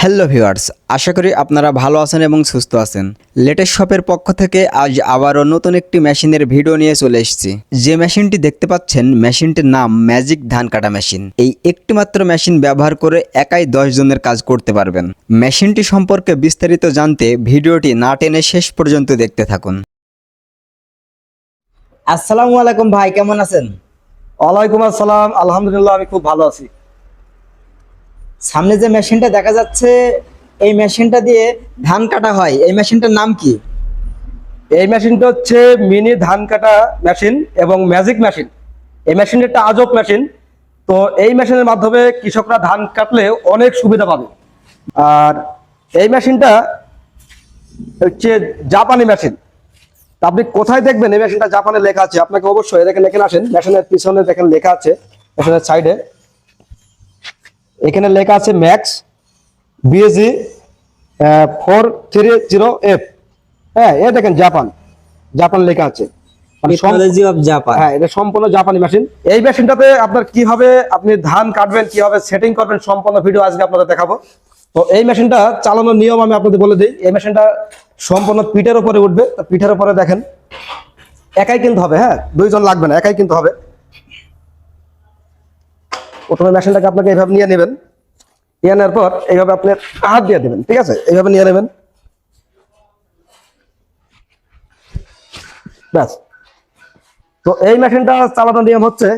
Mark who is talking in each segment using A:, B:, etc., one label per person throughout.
A: Hello viewers আশা করি আপনারা ভালো আছেন এবং সুস্থ আছেন। লেটেস্ট শপের পক্ষ থেকে আজ আবারও নতুন একটি মেশিনের ভিডিও নিয়ে চলে এসেছি। যে মেশিনটি দেখতে পাচ্ছেন মেশিনটির নাম ম্যাজিক ধান কাটা মেশিন। এই একটি মাত্র মেশিন ব্যবহার করে একাই দশ জনের কাজ করতে পারবেন। মেশিনটি সম্পর্কে বিস্তারিত জানতে ভিডিওটি না টেনে শেষ পর্যন্ত দেখতে থাকুন। আসসালামু আলাইকুম ভাই কেমন আছেন?
B: ওয়ালাইকুম আসসালাম আলহামদুলিল্লাহ আমি খুব ভালো আছি।
A: সামনে যে মেশিনটা দেখা যাচ্ছে, এই মেশিনটা দিয়ে ধান কাটা হয়। এই মেশিনটার নাম কি?
B: এই মেশিনটা হচ্ছে মিনি ধান কাটা মেশিন এবং ম্যাজিক মেশিন। এই মেশিনটা একটা আজব মেশিন। তো এই মেশিনের মাধ্যমে কৃষকরা ধান কাটলে অনেক সুবিধা পাবে। আর এই মেশিনটা হচ্ছে জাপানি মেশিন। আপনি কোথায় দেখবেন? এই মেশিনটা জাপানে লেখা আছে। আপনাকে অবশ্যই দেখেন এখানে আসেন। মেশিনের পিছনে দেখেন লেখা আছে, মেশিনের সাইডে। এখানে লেখা আছে max B A C four three zero F হ্যাঁ এ দেখেন জাপান। জাপান লেখা আছে। মানে হ্যাঁ এটা সম্পূর্ণ জাপানি মেশিন এই মেশিনটাতে আপনার কীভাবে আপনি ধান কাটবেন কীভাবে সেটিং করবেন সম্পূর্ণ ভিডিও আজকে আপনাদের দেখাবো। তো এই মেশিনটা চালানোর নিয়ম আমি আপনাদের বলে দিই। এই মেশিনটা সম্পূর্ণ পিঠের উপরে উঠবে। পিঠের উপরে দেখেন একাই কিনতে হবে হ্যাঁ? দুইজন লাগবে না একাই কিনতে হবে। প্রথমে মেশিনটাকে আপনাকে এইভাবে নিয়ে নেবেন। নিয়ে নেওয়ার পর এইভাবে আপনি হাত দিয়ে দেবেন, ঠিক আছে? এইভাবে নিয়ে নেবেন। ব্যাস। তো এই মেশিনটা চালানোর নিয়ম হচ্ছে,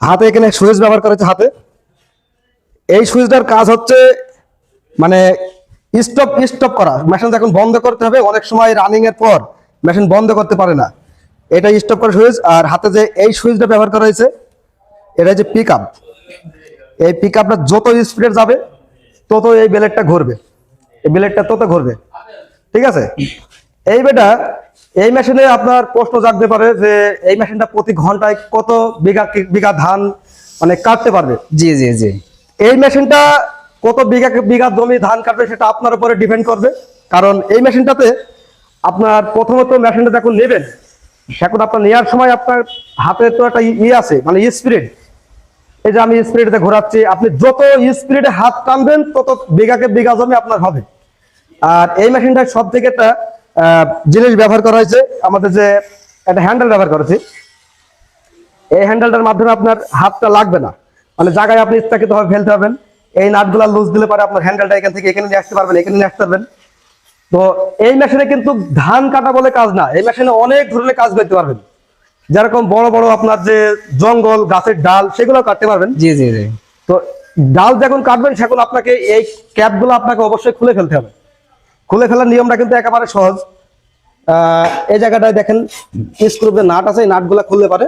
B: হাতে এখানে সুইচ ব্যবহার করেছে হাতে। এই সুইচটার কাজ হচ্ছে মানে স্টপ স্টপ করা। মেশিন এখন বন্ধ করতে হবে, অনেক সময় রানিং এর পর মেশিন বন্ধ করতে পারে না। এটা স্টপ করা সুইচ, আর হাতে যে এই সুইচটা ব্যবহার করা হয়েছে, এটা হচ্ছে পিক আপ এই পিক আপটা যত স্পিডে যাবে তত এই ব্লেডটা ঘুরবে। এই ব্লেডটা তত ঘুরবে। ঠিক আছে? এই বেটা এই মেশিনে আপনার প্রশ্ন জাগতে পারে যে এই মেশিনটা প্রতি ঘন্টায় কত বিঘা বিঘা ধান মানে কাটতে পারবে?
A: জি জি জি।
B: এই মেশিনটা কত বিঘা বিঘা জমি ধান কাটবে সেটা আপনার উপরে ডিপেন্ড করবে। কারণ এই মেশিনটাতে আপনার প্রথমত মেশিনটা যখন নেবেন এখন আপনার নেওয়ার সময় আপনার হাতে তো একটা ই আছে মানে স্পিরিট এই যে আমি স্পিরিটে ঘোরাচ্ছি, আপনি যত স্পিরিটে হাত টানবেন, তত বিঘাকে বিঘা জমি আপনার হবে। আর এই মেশিনটা সব থেকে একটা জিনিস ব্যবহার করা হয়েছে, আমাদের যে একটা হ্যান্ডেল ব্যবহার করেছি এই হ্যান্ডেলটার মাধ্যমে আপনার হাতটা লাগবে না। মানে জায়গায় আপনি ইচ্ছাকৃত ভাবে ফেলতে পারবেন। এই নাটগুলা লুজ দিলে পরে আপনার হ্যান্ডেলটা এখান থেকে এখানে নিয়ে আসতে পারবেন, এখানে নিয়ে আসতে পারবেন। তো এই মেশিনে কিন্তু ধান কাটা বলে কাজ না। এই মেশিনে অনেক ধরনের কাজ করতে পারবেন। যেরকম বড় বড় আপনার যে জঙ্গল গাছের ডাল সেগুলো কাটতে পারবেন।
A: জি জি জি।
B: তো ডাল যখন কাটবেন সেখন আপনাকে এই ক্যাপগুলো আপনাকে অবশ্যই খুলে ফেলতে হবে। খুলে ফেলার নিয়মটা কিন্তু একেবারে সহজ। এই জায়গাটায় দেখেন স্ক্রুপে নাট আছে এই নাটগুলো খুললে পারে।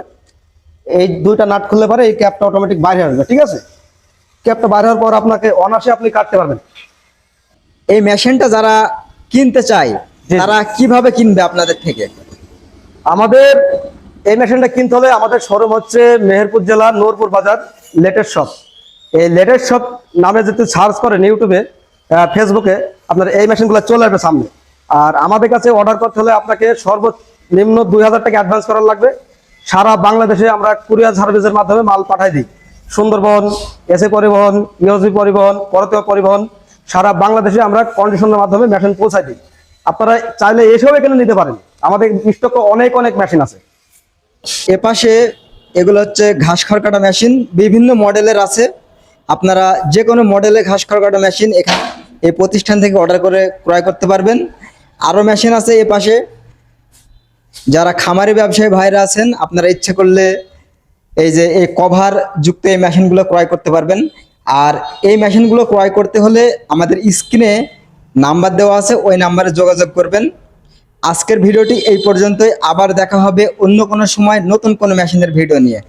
B: এই দুইটা নাট খুললে পারে এই ক্যাপটা অটোমেটিক বাইরে আসবে ঠিক আছে? ক্যাপটা বাইরে হওয়ার পর আপনাকে অনাসে আপনি কাটতে পারবেন।
A: এই মেশিনটা যারা কিনতে চায়। তারা কীভাবে কিনবে আপনাদের থেকে?
B: আমাদের এই মেশিনটা কিনতে হলে আমাদের শোরুম হচ্ছে মেহেরপুর জেলার নূরপুর বাজার, লেটেস্ট শপ। এই লেটেস্ট শপ নামে যদি সার্চ করেন ইউটিউবে ফেসবুকে, আপনার এই মেশিনগুলো চলে আসবে সামনে। আর আমাদের কাছে অর্ডার করতে হলে আপনাকে সর্বনিম্ন দুই হাজার টাকা অ্যাডভান্স করার লাগবে। সারা বাংলাদেশে আমরা কুরিয়ার সার্ভিসের মাধ্যমে মাল পাঠাই দিই। সুন্দরবন এসে পরিবহন ইউজি পরিবহন পরতীয় পরিবহন, সারা বাংলাদেশে আমরা কন্ডিশনের মাধ্যমে মেশিন পৌঁছাই দিই। আপনারা চাইলে এসেও এখানে নিতে পারেন। আমাদের স্টকে অনেক অনেক মেশিন আছে।
A: এপাশে এগুলো হচ্ছে ঘাস খড়কাটা মেশিন। বিভিন্ন মডেলের আছে। আপনারা যে কোনো মডেলের ঘাস খড়কাটা মেশিন এখানে এই প্রতিষ্ঠান থেকে অর্ডার করে ক্রয় করতে পারবেন। আরও মেশিন আছে এ পাশে। যারা খামারি ব্যবসায়ী ভাইরা আছেন, আপনারা ইচ্ছে করলে এই যে এই কভার যুক্ত এই মেশিনগুলো ক্রয় করতে পারবেন। আর এই মেশিনগুলো ক্রয় করতে হলে আমাদের স্ক্রিনে নাম্বার দেওয়া আছে, ওই নাম্বারে যোগাযোগ করবেন। আজকের ভিডিওটি এই পর্যন্তই। আবার দেখা হবে অন্য কোনো সময় নতুন কোনো মেশিনের ভিডিও নিয়ে।